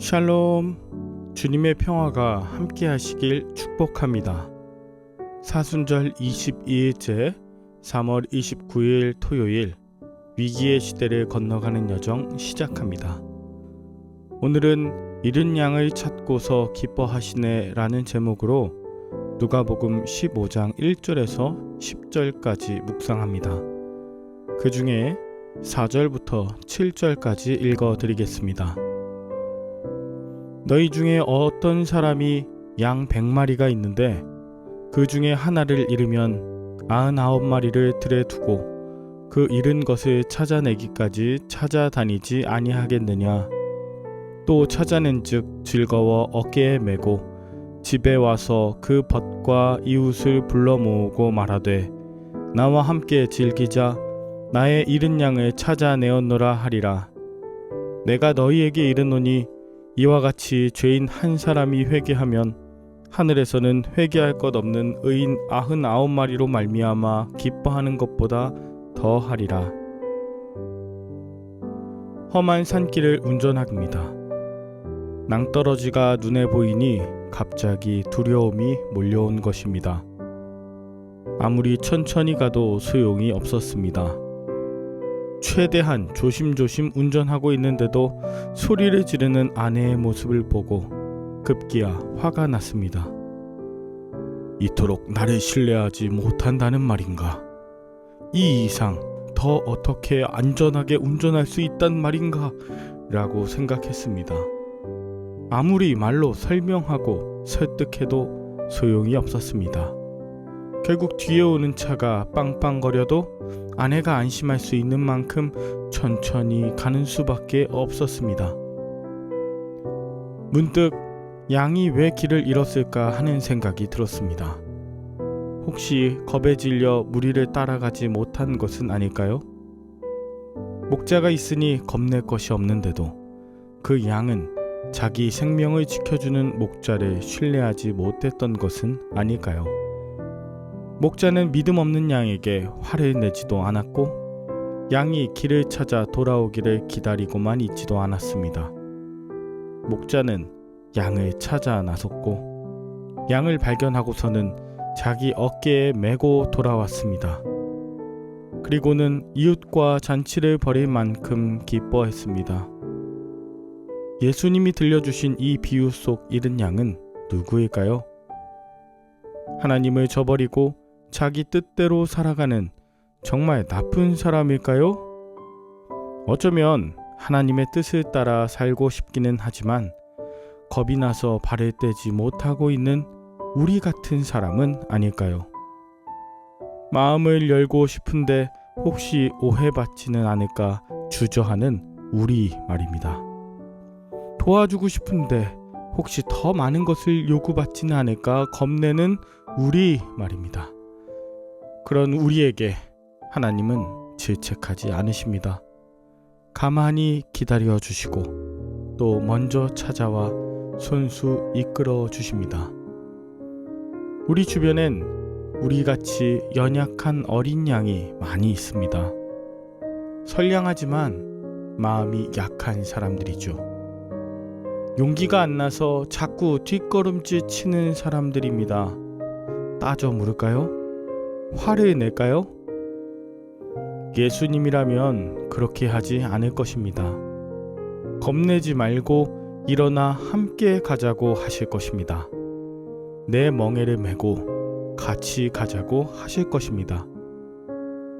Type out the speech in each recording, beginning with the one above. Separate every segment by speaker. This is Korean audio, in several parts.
Speaker 1: 샬롬 주님의 평화가 함께 하시길 축복합니다. 사순절 22일째 3월 29일 토요일 위기의 시대를 건너가는 여정 시작합니다. 오늘은 이른 양을 찾고서 기뻐하시네 라는 제목으로 누가복음 15장 1절에서 10절까지 묵상합니다. 그 중에 4절부터 7절까지 읽어 드리겠습니다. 너희 중에 어떤 사람이 양 100마리가 있는데 그 중에 하나를 잃으면 99마리를 들에 두고 그 잃은 것을 찾아내기까지 찾아다니지 아니하겠느냐? 또 찾아낸즉 즐거워 어깨에 메고 집에 와서 그 벗과 이웃을 불러 모으고 말하되 나와 함께 즐기자. 나의 잃은 양을 찾아내었노라 하리라. 내가 너희에게 이르노니 이와 같이 죄인 한 사람이 회개하면 하늘에서는 회개할 것 없는 의인 아흔 아홉 마리로 말미암아 기뻐하는 것보다 더 하리라. 험한 산길을 운전합니다. 낭떠러지가 눈에 보이니 갑자기 두려움이 몰려온 것입니다. 아무리 천천히 가도 소용이 없었습니다. 최대한 조심조심 운전하고 있는데도 소리를 지르는 아내의 모습을 보고 급기야 화가 났습니다. 이토록 나를 신뢰하지 못한다는 말인가? 이 이상 더 어떻게 안전하게 운전할 수 있단 말인가? 라고 생각했습니다. 아무리 말로 설명하고 설득해도 소용이 없었습니다. 결국 뒤에 오는 차가 빵빵거려도 아내가 안심할 수 있는 만큼 천천히 가는 수밖에 없었습니다. 문득 양이 왜 길을 잃었을까 하는 생각이 들었습니다. 혹시 겁에 질려 무리를 따라가지 못한 것은 아닐까요? 목자가 있으니 겁낼 것이 없는데도 그 양은 자기 생명을 지켜주는 목자를 신뢰하지 못했던 것은 아닐까요? 목자는 믿음 없는 양에게 화를 내지도 않았고 양이 길을 찾아 돌아오기를 기다리고만 있지도 않았습니다. 목자는 양을 찾아 나섰고 양을 발견하고서는 자기 어깨에 메고 돌아왔습니다. 그리고는 이웃과 잔치를 벌일 만큼 기뻐했습니다. 예수님이 들려주신 이 비유 속 잃은 양은 누구일까요? 하나님을 저버리고 자기 뜻대로 살아가는 정말 나쁜 사람일까요? 어쩌면 하나님의 뜻을 따라 살고 싶기는 하지만 겁이 나서 발을 떼지 못하고 있는 우리 같은 사람은 아닐까요? 마음을 열고 싶은데 혹시 오해받지는 않을까 주저하는 우리 말입니다. 도와주고 싶은데 혹시 더 많은 것을 요구받지는 않을까 겁내는 우리 말입니다. 그런 우리에게 하나님은 질책하지 않으십니다. 가만히 기다려 주시고 또 먼저 찾아와 손수 이끌어 주십니다. 우리 주변엔 우리 같이 연약한 어린 양이 많이 있습니다. 선량하지만 마음이 약한 사람들이죠. 용기가 안 나서 자꾸 뒷걸음질 치는 사람들입니다. 따져 물을까요? 화를 낼까요? 예수님이라면 그렇게 하지 않을 것입니다. 겁내지 말고 일어나 함께 가자고 하실 것입니다. 내 멍에를 메고 같이 가자고 하실 것입니다.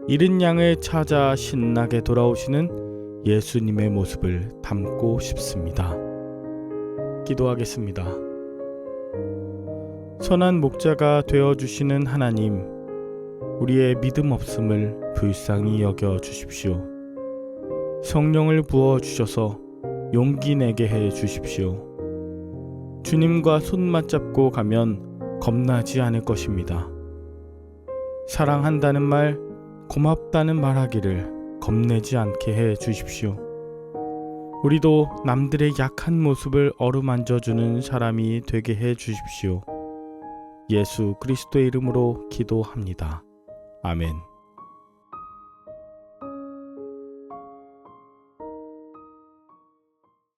Speaker 1: 잃은 양을 찾아 신나게 돌아오시는 예수님의 모습을 담고 싶습니다. 기도하겠습니다. 선한 목자가 되어 주시는 하나님, 우리의 믿음 없음을 불쌍히 여겨 주십시오. 성령을 부어 주셔서 용기 내게 해 주십시오. 주님과 손 맞잡고 가면 겁나지 않을 것입니다. 사랑한다는 말, 고맙다는 말 하기를 겁내지 않게 해 주십시오. 우리도 남들의 약한 모습을 어루만져 주는 사람이 되게 해 주십시오. 예수 그리스도의 이름으로 기도합니다. 아멘.